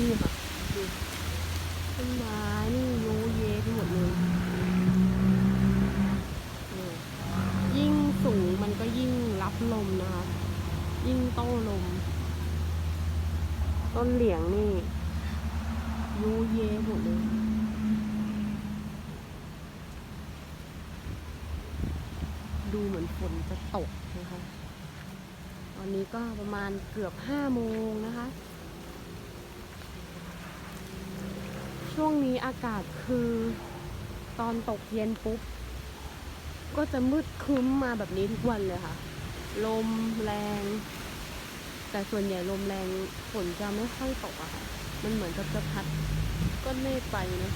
นี่ค่ะดูต้นไม้นี่โยเยไปหมดเลยยิ่งสูงมันก็ยิ่งรับลมนะคะ ยิ่งโต้ลม ต้นเหลียงนี่โยเยหมดเลยดูเหมือนฝนจะตกนะคะ ตอนนี้ก็ประมาณเกือบห้าโมงนะคะ ช่วงนี้อากาศคือตอนตกเย็นปุ๊บ ก็จะมืดครึ้มมาแบบนี้ทุกวันเลยค่ะ ลมแรง แต่ส่วนใหญ่ลมแรงฝนจะไม่ค่อยตกอะค่ะ มันเหมือนกับจะพัดก้อนเมฆไปนะ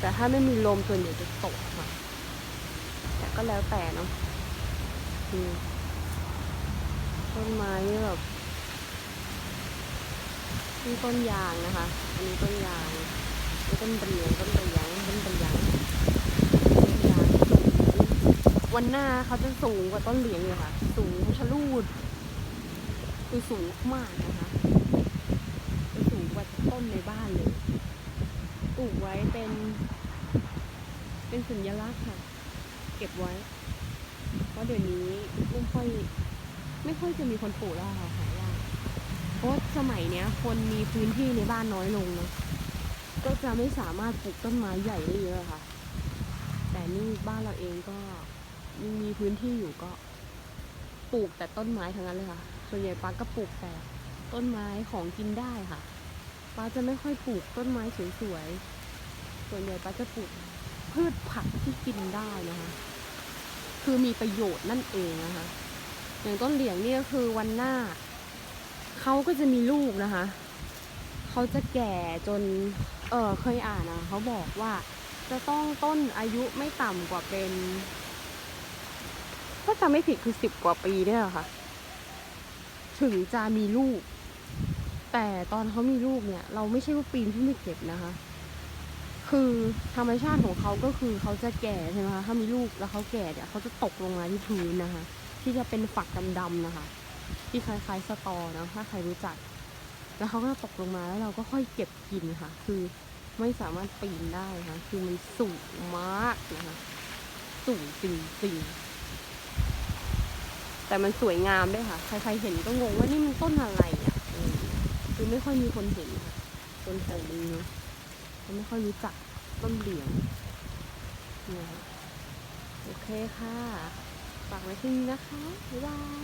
แต่ถ้าไม่มีลมส่วนใหญ่จะตกค่ะ แต่ก็แล้วแต่เนาะอืมต้นไม้แบบ นี่ต้นยางนะคะ อันนี้ต้นยางนี่ต้นเบียงต้นเบียงต้นเบียงต้นยางวันหน้าเขาจะสูงกว่าต้นเหลียงเลยค่ะ สูงชะลูด คือสูงมากนะคะจะสูงกว่าต้นในบ้านเลยปลูกไว้เป็น เป็นสัญลักษณ์ค่ะ เก็บไว้ เพราะเดี๋ยวนี้ไม่ค่อย ไม่ค่อยจะมีคนปลูกแล้วค่ะ เพราะสมัยเนี้ย คนมีพื้นที่ในบ้านน้อยลงนะก็จะไม่สามารถปลูกต้นไม้ใหญ่ได้เยอะค่ะ แต่นี่บ้านเราเองก็ยังมีพื้นที่อยู่ก็ ปลูกแต่ต้นไม้ทั้งนั้นเลยค่ะ ส่วนใหญ่ป้าก็ปลูกแต่ต้นไม้ของกินได้ค่ะป้าจะไม่ค่อยปลูกต้นไม้สวยๆ ส่วนใหญ่ป้าจะปลูกพืชผักที่กินได้นะคะ คือมีประโยชน์นั่นเองนะคะ อย่างต้นเหลียงนี่ยคือวันหน้า เขาก็จะมีลูกนะคะ เขาจะแก่จน เออเคยอ่านนะเขาบอกว่าจะต้องต้นอายุไม่ต่ำกว่าเป็น ถ้าจำไม่ผิดคือสิบกว่าปีเนี่ยค่ะ ถึงจะมีลูก แต่ตอนเขามีลูกเนี่ย เราไม่ใช่ว่าปีนขึ้นไปเก็บนะคะ คือธรรมชาติของเขาก็คือเขาจะแก่ใช่ไหมคะถ้ามีลูกแล้วเขาแก่เนี่ยเขาจะตกลงมาที่พื้นนะคะ ที่จะเป็นฝักดำๆนะคะ ที่คล้ายๆสตอเนะถ้าใครรู้จัก แล้วเขาก็ตกลงมาแล้วเราก็ค่อยเก็บกินค่ะ คือไม่สามารถปีนได้ค่ะ คือมันสูงมากนะคะสูงจริงๆ แต่มันสวยงามด้วยค่ะ ใครๆเห็นก็งงว่านี่มันต้นอะไรอะคือไม่ค่อยมีคนเห็นค่ะคนแถวนี้เนาะเขาไม่ค่อยรู้จักต้นเหลียงเนาะโอเคค่ะ ฝากไว้ที่นี้นะคะ บ๊ายบาย